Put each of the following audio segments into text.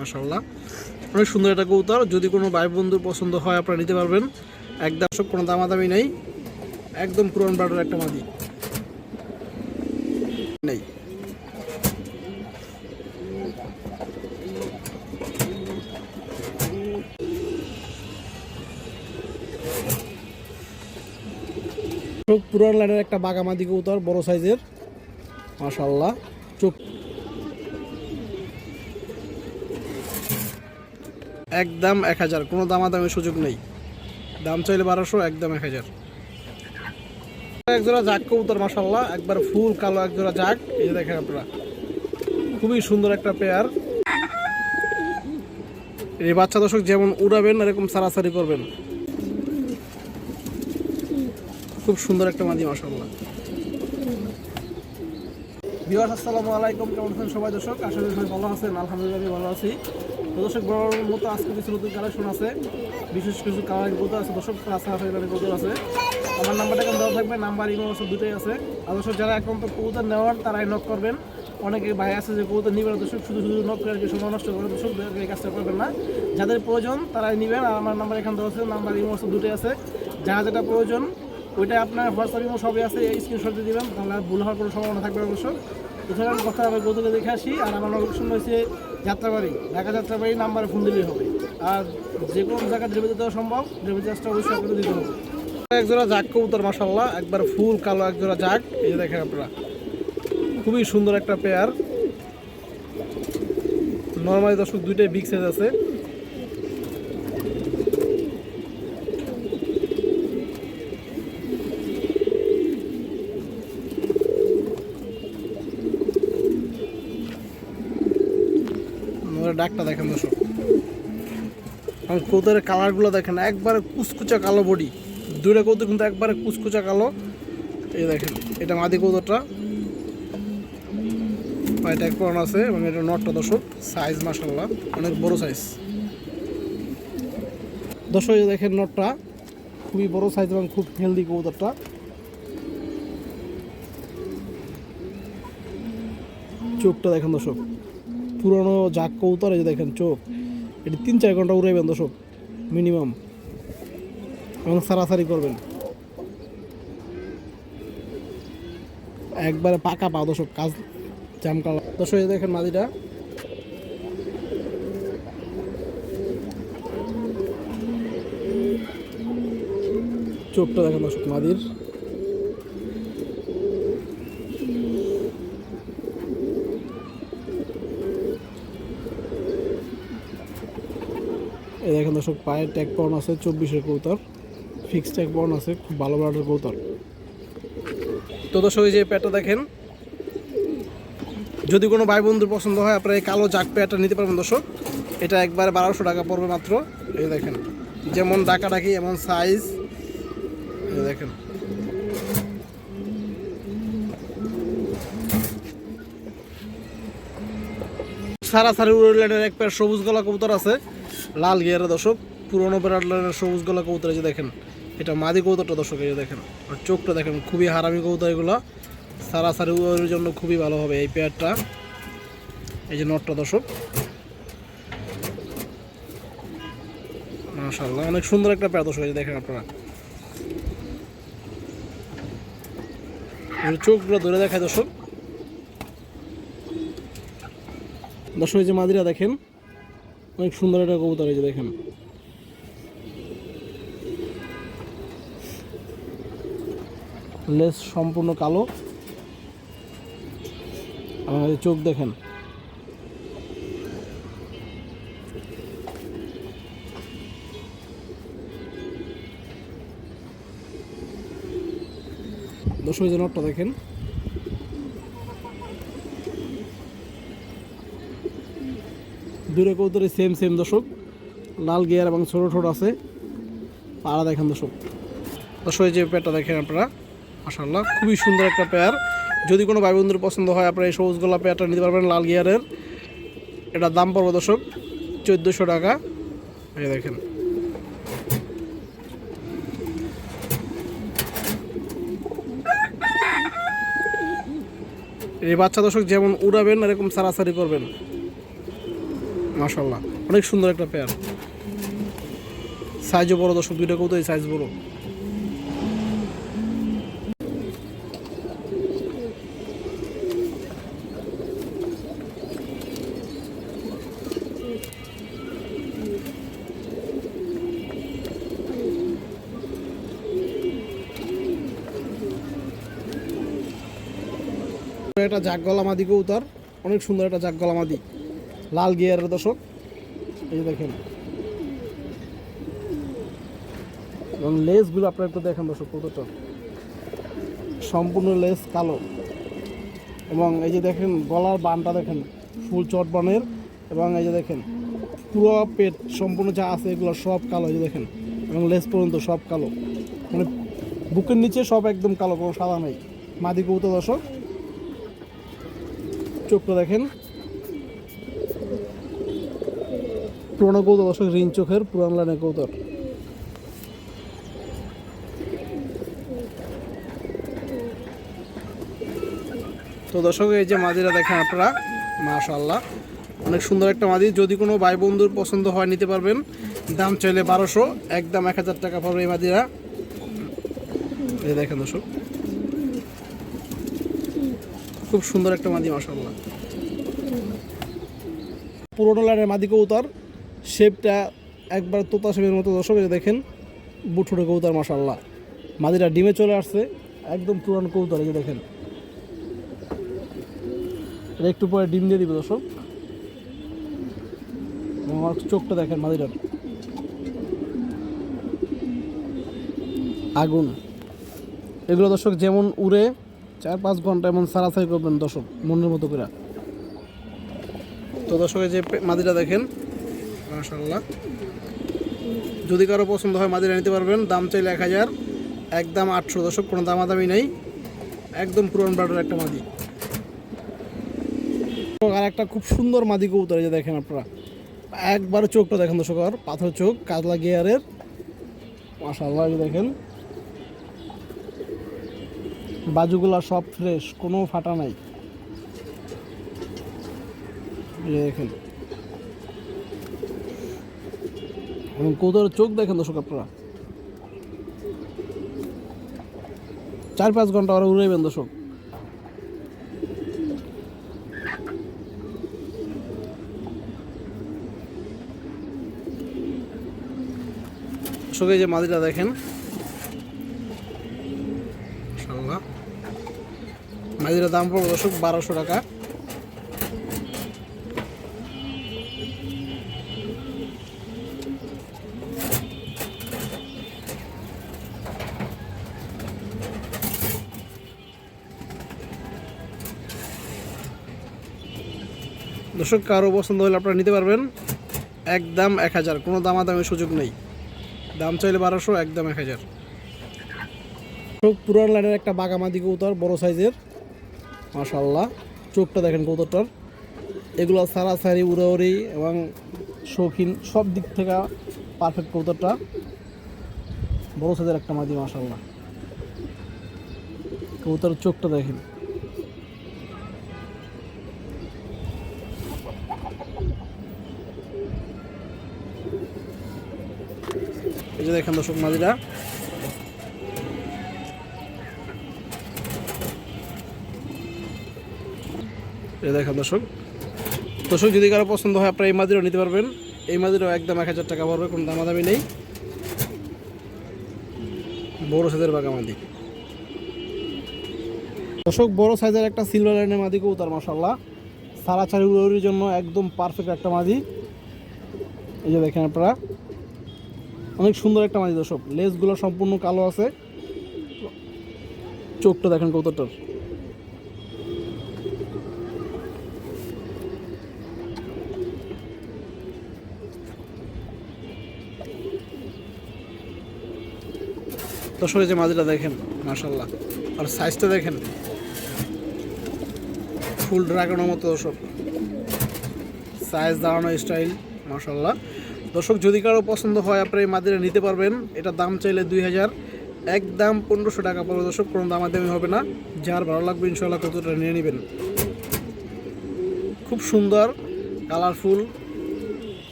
মাশাল্লাহ অনেক সুন্দর একটা কবুতর। যদি কোনো ভাই বন্ধুর পছন্দ হয়, আপনারা নিতে পারবেন। একদম সব কোনো দামাদামি নেই। একদম পুরান ব্রাডের একটা মাদি। নেই। পুরান লাইনের একটা বাগামাদি কবুতর, বড় সাইজের। মাশাল্লাহ চোখ একদম এক হাজার। কোনো দামাদামের সুযোগ নেই। দাম চাইলে বারোশো একদম এক হাজার। এক জোড়া জাক কবুতর মাসাল্লাহ একবার ফুল কালো এক জোড়া জাক এই দেখেন আপনারা। খুবই সুন্দর একটা পেয়ার। এই বাচ্চা দর্শক যেমন উড়াবেন, এরকম সারাসারি করবেন। খুব সুন্দর একটা মাদি মাসাল্লাহ বিহার আসসালামু আলাইকুম। কেমন আছেন সবাই দর্শক? আশা করি ভালো আছেন। আলহামদুলিল্লাহ ভালো আছি। দর্শক বড় মতো আজকে কিছু নতুন কালেকশন আছে। বিশেষ কিছু কালার গোদর আছে, দর্শক রাস্তা আছে আছে। আমার নাম্বারটা এখন দেওয়া থাকবে, নাম্বার ইমো আছে দুটোই আছে। আর দর্শক যারা এখন তো কবুতর নেওয়ার, তারাই নক করবেন। অনেকে ভাই আছে যে কবুতর নিবেন দর্শক শুধু শুধু নক করে কি সময় নষ্ট করে, দর্শক এই কাজটা করবেন না। যাদের প্রয়োজন, তারাই নেবেন। আর আমার নাম্বার এখানে দেওয়া আছে, নাম্বার ইমো আছে দুটোই আছে। যারা যেটা প্রয়োজন ওইটা আপনার হোয়াটসঅ্যাপ ইমো সবই আছে, এই স্ক্রিনশট দিয়ে দিবেন, তাহলে ভুল হওয়ার কোনো সম্ভাবনা থাকবে অবশ্য এছাড়া কথা হবে গতকে দেখে আসি, আর আমার লোকেশন হয়েছে যাত্রাবাড়ি, ঢাকা যাত্রাবাড়ি নাম্বারে ফোন দিলেই হবে। আর যে কোনো জায়গায় ডেলিভারি দেওয়া সম্ভব ডেলিভারি চার্জটা অবশ্যই আপনাকে দিতে হবে। একজোড়া জাগ কবুতর মাসাল্লাহ একবার ফুল কালো একজোড়া জাগ, এই যে দেখেন আপনারা। খুবই সুন্দর একটা পেয়ার নর্মালি দর্শক দুইটাই বিগ সাইজ আছে ওরা ডাকটা দেখেন দর্শক। আর কৌতারের কালারগুলো দেখেন, একবারে কুচকুচা কালো বডি। দূরে কৌতো কিন্তু একবারে কুচকুচা কালো। এই দেখেন, এটা মাদি কৌতরটা। পায়েটা এক পরান আছে এবং এটা নটটা দর্শক সাইজ মাসাল্লাহ অনেক বড় সাইজ দর্শক দেখেন নটটা খুবই বড় সাইজ এবং খুব হেলদি কৌতরটা। চোখটা দেখেন দর্শক। পুরনো কৌতর এই যে দেখেন চোখ, এটি তিন চার ঘণ্টা উড়াইবেন দর্শক মিনিমাম এবং সারাসারি করবেন। একবারে পাকা পা দর্শক কাজ জামকালা দর্শক এই দেখেন মাদিটা। চোখটা দেখেন দর্শক, মাদির। দেখেন দর্শক, পায়ের ট্যাগ পাউন আছে চব্বিশের কৌতার ফিক্স ট্যাগ পাউন আছে, খুব ভালো ব্রাডের কৌতার তো দর্শক, এই যে প্যাটটা দেখেন, যদি কোনো ভাই বন্ধুর পছন্দ হয়, আপনারা এই কালো জাক প্যাটটা নিতে পারবেন দর্শক। এটা একবারে বারোশো টাকা পড়বে মাত্র। এই দেখেন, যেমন ডাকা ডাকি এমন সাইজ এই দেখেন। সারা সারি উড়লেনের এক পেয়ার সবুজ গলা কবুতর আছে। লাল গিয়ারের দর্শক, পুরোনো লাইনের সবুজ গলা কবুতর যে দেখেন, এটা মাদি কবুতরটা দর্শক, এই দেখেন, আর চোখটা দেখেন, খুবই হারামি কবুতর এগুলো। সারা সারি উড়ের জন্য খুবই ভালো হবে এই পেয়ারটা এই যে নটটা দর্শক। মাশাল্লাহ অনেক সুন্দর একটা পেয়ার দর্শক দেখেন আপনারা। চোখগুলো ধরে দেখায় দর্শক। দর্শক, এই যে মাদিরা দেখেন অনেক সুন্দর একটা কবুতর যে দেখেন। লেস সম্পূর্ণ কালো। এই চোখ দেখেন। এই যে নটটা দেখেন। দূরে কৌতরে সেম সেম দর্শক। লাল গিয়ার এবং ছোটো ছোটো আছে। পাড়া দেখেন দর্শক। দর্শক যে পেয়ারটা দেখেন আপনারা মাসাল্লাহ খুবই সুন্দর একটা পেয়ার যদি কোনো ভাই বন্ধুর পছন্দ হয়, আপনারা এই সবুজ গোলা পেয়ারটা নিতে পারবেন লাল গিয়ারের এটার দাম পড়বে দর্শক চোদ্দোশো টাকা। এই দেখেন। এই বাচ্চা দর্শক যেমন উড়াবেন, এরকম সারাসারি করবেন। মাশাল্লাহ অনেক সুন্দর একটা পেয়ার সাইজও বড় দর্শক, দুইটা কৌতো সাইজ বড়। একটা জাগ গলা মাদি কৌতার অনেক সুন্দর একটা জাগ গলা মাদি। লাল গিয়ারের দর্শক। এই দেখেন। এবং লেসগুলো আপনার একটু দেখেন দর্শক, কতটা। সম্পূর্ণ লেস কালো। এবং এই যে দেখেন, গলার বানটা দেখেন, ফুল চট বানের। এবং এই যে দেখেন, পুরো পেট সম্পূর্ণ যা আছে এগুলো সব কালো, এই যে দেখেন। এবং লেস পর্যন্ত সব কালো। মানে বুকের নিচে সব একদম কালো, কোনো সাদা নেই। মাদি কৌতো দর্শক। চোখটা দেখেন। পুরোনো কৌতর দর্শক রিং চোখের পুরান লাইনের কৌতর তো দর্শক, এই যে মাদিরা দেখেন আপনারা মাশাল্লাহ অনেক সুন্দর একটা মাদি। যদি কোনো ভাই বন্ধুর পছন্দ হয়, নিতে পারবেন। দাম চাইলে বারোশো, একদম এক হাজার টাকা পাবে এই মাদিরা। এই দেখেন দর্শক। খুব সুন্দর একটা মাদি মাশাল্লাহ পুরোনো লাইনের মাদি কৌতার শেপটা একবার তোতা শেপের মতো দর্শক দেখেন, বুটুরে কৌতার মাশাল্লাহ মাদিরা ডিমে চলে আসছে, একদম পুরান কৌতার এই দেখেন। এটা একটু পরে ডিম দিয়ে দিবে দর্শক। আমার চোখটা দেখেন মাদিরার। আগুন। এগুলো দর্শক যেমন উড়ে, চার পাঁচ ঘণ্টা এমন সারাসারি করবেন দর্শক, মনের মতো করে। তো দর্শকের যে মাদিটা দেখেন মাশাল্লাহ যদি কারও পছন্দ হয় মাদিরা নিতে পারবেন, দাম চাইলে এক হাজার, একদম আটশো দশক কোনো দামাদামি নেই, একদম পুরান বাটার একটা মাদি। আর একটা খুব সুন্দর মাদি কবুতর যে দেখেন আপনারা। একবার চোখটা দেখেন দর্শক, আর পাথর চোখ, কাতলা গিয়ারের। মাশাল্লাহ দেখেন। বাজুগুলা সব ফ্রেশ কোনো ফাটা নাই। দেখেন। এবং কৌতরের চোখ দেখেন দর্শক আপনারা। চার পাঁচ ঘণ্টা ওরা উড়াইবেন দর্শক। যে মাদিটা দেখেন। মাদিটার দাম পড়বে দর্শক বারোশো টাকা। দর্শক, কারও পছন্দ হলে আপনারা নিতে পারবেন। একদম এক হাজার। কোনো দামাদামের সুযোগ নেই। দাম চাইলে বারোশো, একদম এক হাজার। পুরান লাইনের একটা বাগামাদি কৌতর বড় সাইজের। মাশাল্লাহ চোখটা দেখেন কৌতরটার এগুলো সারাসারি উড়াউড়ি এবং শৌখিন, সব দিক থেকে পারফেক্ট কৌতরটা বড় সাইজের একটা মাদি মাশাল্লাহ কৌতরের চোখটা দেখেন। যে দেখেন দর্শক মাদিরা এই দেখেন দর্শক। দর্শক, যদি কারও পছন্দ হয়, আপনারা এই মাদিরও নিতে পারবেন। এই মাদিরও একদম এক হাজার টাকা পড়বে, কোনো দামাদামি নেই। বড় সাইজের বাগা মাদি। দর্শক, বড় সাইজের একটা সিলভার লাইনের মাদি কৌতার মশাল্লাহ সারা চারি উড়ির জন্য একদম পারফেক্ট একটা মাদি। এই যে দেখেন আপনারা। অনেক সুন্দর একটা মাদি দর্শক। লেজগুলো সম্পূর্ণ কালো আছে। চোখটা দেখেন কৌতরটার দর্শক, এই যে মাদিটা দেখেন মার্শাল্লাহ আর সাইজটা দেখেন। ফুল ড্রাগনের মতো দর্শক। সাইজ দাঁড়ানো স্টাইল মার্শাল্লাহ দর্শক, যদি কারও পছন্দ হয় আপনি এই মাদিরা নিতে পারবেন। এটা দাম চাইলে দুই হাজার। এক দাম পনেরোশো টাকা পড়বে দর্শক, কোনো দামাদামি হবে না। যার ভালো লাগবে ইনশাল্লাহ কতটা নিয়ে নেবেন। খুব সুন্দর কালারফুল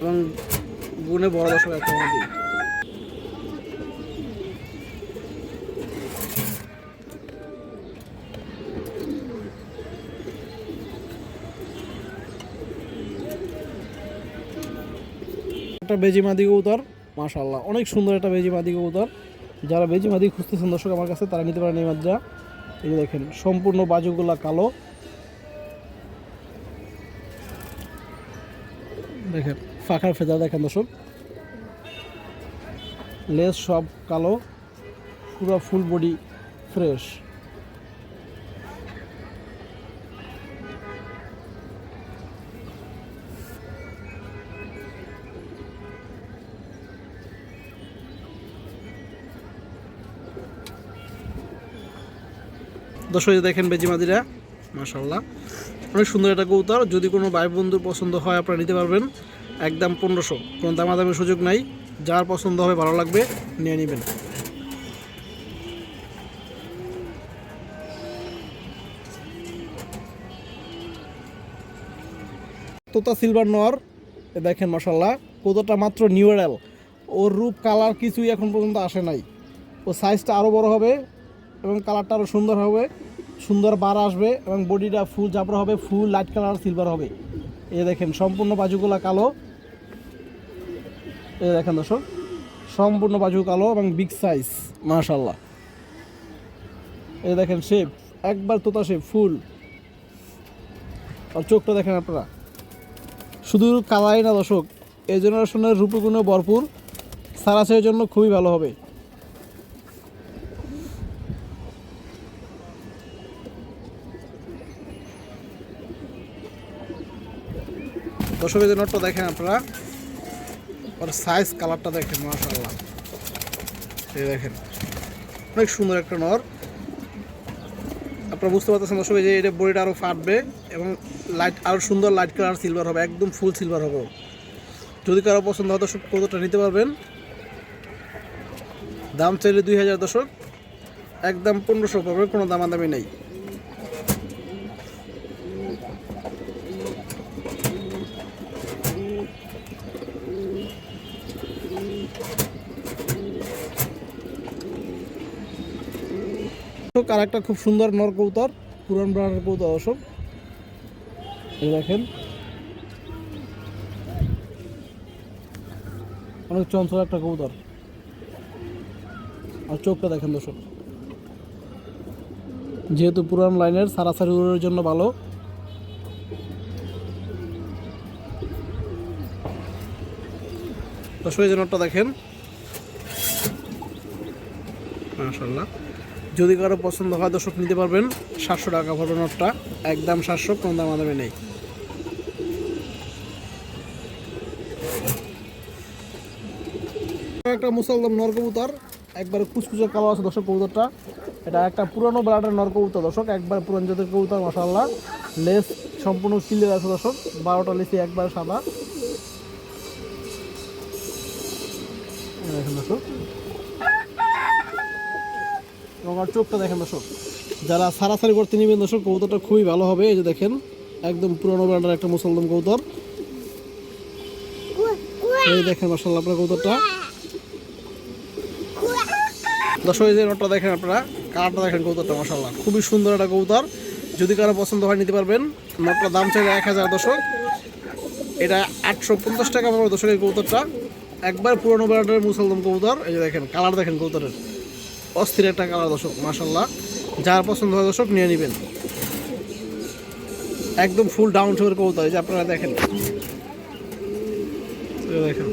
এবং গুণে বড় দর্শক একটা একটা বেজি মাদি কবুতর মাশাল্লাহ অনেক সুন্দর একটা বেজি মাদি কবুতর। যারা বেজি মাদি খুঁজতেছেন, দর্শক আমার কাছে, তারা নিতে পারেন এই মাদ্রা। এই দেখেন, সম্পূর্ণ বাজুগুলা কালো। দেখেন, ফাঁকার ফেদা দেখেন, দর্শক। লেস সব কালো। পুরো ফুল বডি ফ্রেশ দর্শক দেখেন বেজিমাদিরা মাশাল্লাহ অনেক সুন্দর একটা কবুতর। যদি কোনো ভাই বন্ধুর পছন্দ হয়, আপনারা নিতে পারবেন। একদম পনেরোশো। কোনো দামাদামের সুযোগ নাই। যার পছন্দ হবে, ভালো লাগবে, নিয়ে নেবেন। তোতা সিলভার নর। দেখেন মাসাল্লাহ কতটা মাত্র নিউরাল ওর রূপ, কালার কিছুই এখন পর্যন্ত আসে নাই। ও সাইজটা আরও বড় হবে। এবং কালারটা আরও সুন্দর হবে, সুন্দর বার আসবে এবং বডিটা ফুল জাবরা হবে ফুল লাইট কালার সিলভার হবে। এই দেখেন, সম্পূর্ণ বাজুগুলা কালো। এই দেখেন দর্শক, সম্পূর্ণ বাজু কালো এবং বিগ সাইজ মাশাল্লাহ এই দেখেন শেপ একবার তোতা শেপ ফুল আর চোখটা দেখেন আপনারা। শুধু কালাই না দর্শক, এই জেনারেশনের রূপগুণে ভরপুর। সারাসের জন্য খুবই ভালো হবে। দর্শকের যে নটটা দেখেন আপনারা। ওর সাইজ কালারটা দেখেন মাশাল্লাহ এই দেখেন, অনেক সুন্দর একটা নর আপনারা বুঝতে পারতেছেন দর্শক যে এটা বডিটা আরও ফাটবে এবং লাইট আরও সুন্দর লাইট কালার সিলভার হবে, একদম ফুল সিলভার হবে। যদি কারও পছন্দ হয় দর্শক কতটা নিতে পারবেন। দাম চাইলে দুই হাজার দশক একদম পনেরোশো পাবে কোনো দামাদামি নেই। আর একটা খুব সুন্দর নর কৌতর পুরান ব্রান্ডের কৌতর অশোক এই দেখেন। অনেক চঞ্চল একটা কবুতর। আর চোখটা দেখেন দর্শক। যেহেতু পুরান লাইনের সারাসারি উড়ের জন্য ভালো দর্শক, এই জন্যটা দেখেন। মাশাল্লাহ যদি কারও পছন্দ হয়, দর্শক, নিতে পারবেন। সাতশো টাকা পড়বে নোটটা। একদম সাতশো, কোনো দাম দামে নেই। একটা মুসলদম নর কবুতর একবার কুচকুচে কালো আছে দর্শক কবুতরটা। এটা একটা পুরনো ব্লাডের নর কবুতর দর্শক, একবার পুরান জাতের কবুতর মশাল্লাহ লেস সম্পূর্ণ ক্লিয়ার আছে দর্শক। বারোটা লেসি একবার সাদা। দেখেন দর্শক। এবং আর চোখটা দেখেন দর্শক। যারা সারাসারি করতে নেবেন দর্শক, কবুতরটা খুবই ভালো হবে। এই যে দেখেন, একদম পুরনো ব্র্যান্ডের একটা মুসলদম কবুতর। এই দেখেন মাসাল্লাহ আপনার কবুতরটা। দর্শক, এই যে নোটটা দেখেন আপনারা কালারটা দেখেন কবুতরটা মাসাল্লাহ খুবই সুন্দর একটা কবুতর। যদি কারও পছন্দ হয়, নিতে পারবেন। নোটটার দাম চাইলে এক হাজার দর্শক। এটা আটশো পঞ্চাশ টাকা পাবে দর্শক, এই কবুতরটা। একবার পুরনো ব্র্যান্ডের মুসলদম কবুতর, এই যে দেখেন, কালার দেখেন কবুতরের। অস্থির একটা কালার দর্শক মাসাল্লাহ যার পছন্দ হয় দর্শক নিয়ে নেবেন। একদম ফুল ডাউন টোর কবুতর, এই যে আপনারা দেখেন। দেখেন।